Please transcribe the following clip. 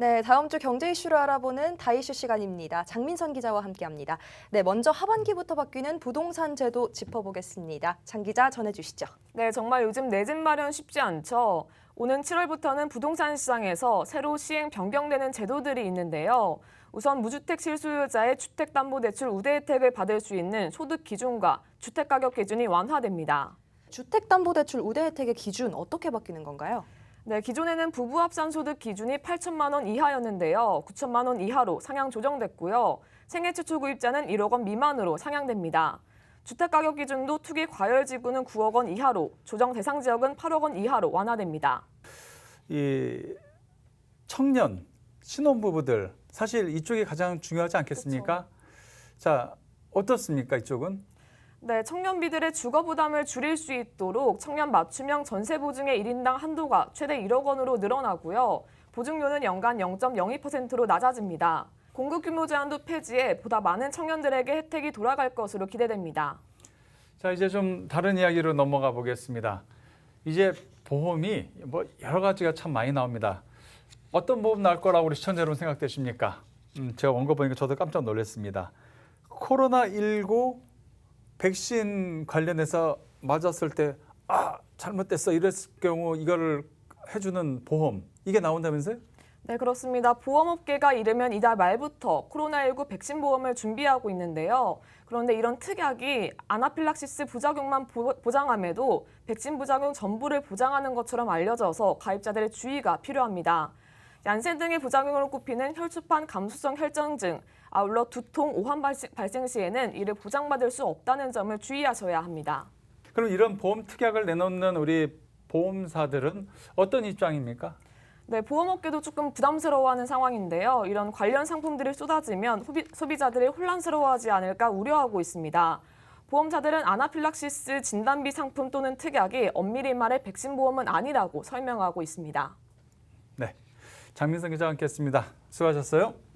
네, 다음 주 경제 이슈를 알아보는 다이슈 시간입니다. 장민선 기자와 함께합니다. 네, 먼저 하반기부터 바뀌는 부동산 제도 짚어보겠습니다. 장 기자 전해주시죠. 네, 정말 요즘 내 집 마련 쉽지 않죠. 오는 7월부터는 부동산 시장에서 새로 시행 변경되는 제도들이 있는데요. 우선 무주택 실소유자의 주택담보대출 우대 혜택을 받을 수 있는 소득 기준과 주택가격 기준이 완화됩니다. 주택담보대출 우대 혜택의 기준 어떻게 바뀌는 건가요? 네, 기존에는 부부 합산 소득 기준이 8천만 원 이하였는데요. 9천만 원 이하로 상향 조정됐고요. 생애 최초 구입자는 1억 원 미만으로 상향됩니다. 주택 가격 기준도 투기 과열 지구는 9억 원 이하로, 조정 대상 지역은 8억 원 이하로 완화됩니다. 이 청년 신혼부부들 사실 이쪽이 가장 중요하지 않겠습니까? 자 어떻습니까 이쪽은? 네, 청년비들의 주거 부담을 줄일 수 있도록 청년 맞춤형 전세 보증의 1인당 한도가 최대 1억 원으로 늘어나고요. 보증료는 연간 0.02%로 낮아집니다. 공급 규모 제한도 폐지해 보다 많은 청년들에게 혜택이 돌아갈 것으로 기대됩니다. 자 이제 좀 다른 이야기로 넘어가 보겠습니다. 이제 보험이 뭐 여러 가지가 참 많이 나옵니다. 어떤 보험 나올 거라고 우리 시청자 여러분 생각되십니까? 음, 제가 원고 보니까 저도 깜짝 놀랐습니다. 코로나 19 백신 관련해서 맞았을 때 아 잘못됐어 이랬을 경우 이거를 해주는 보험 이게 나온다면서요? 네, 그렇습니다. 보험업계가 이르면 이달 말부터 코로나19 백신 보험을 준비하고 있는데요. 그런데 이런 특약이 아나필락시스 부작용만 보, 보장함에도 백신 부작용 전부를 보장하는 것처럼 알려져서 가입자들의 주의가 필요합니다. 얀센 등의 부작용으로 꼽히는 혈초판 감수성 혈전증, 아울러 두통, 오한 발생, 발생 시에는 이를 보장받을 수 없다는 점을 주의하셔야 합니다. 그럼 이런 보험 특약을 내놓는 우리 보험사들은 어떤 입장입니까? 네, 보험업계도 조금 부담스러워하는 상황인데요. 이런 관련 상품들이 쏟아지면 소비, 소비자들이 혼란스러워하지 않을까 우려하고 있습니다. 보험사들은 아나필락시스 진단비 상품 또는 특약이 엄밀히 말해 백신 보험은 아니라고 설명하고 있습니다. 네, 장민성 기자와 함께했습니다. 수고하셨어요.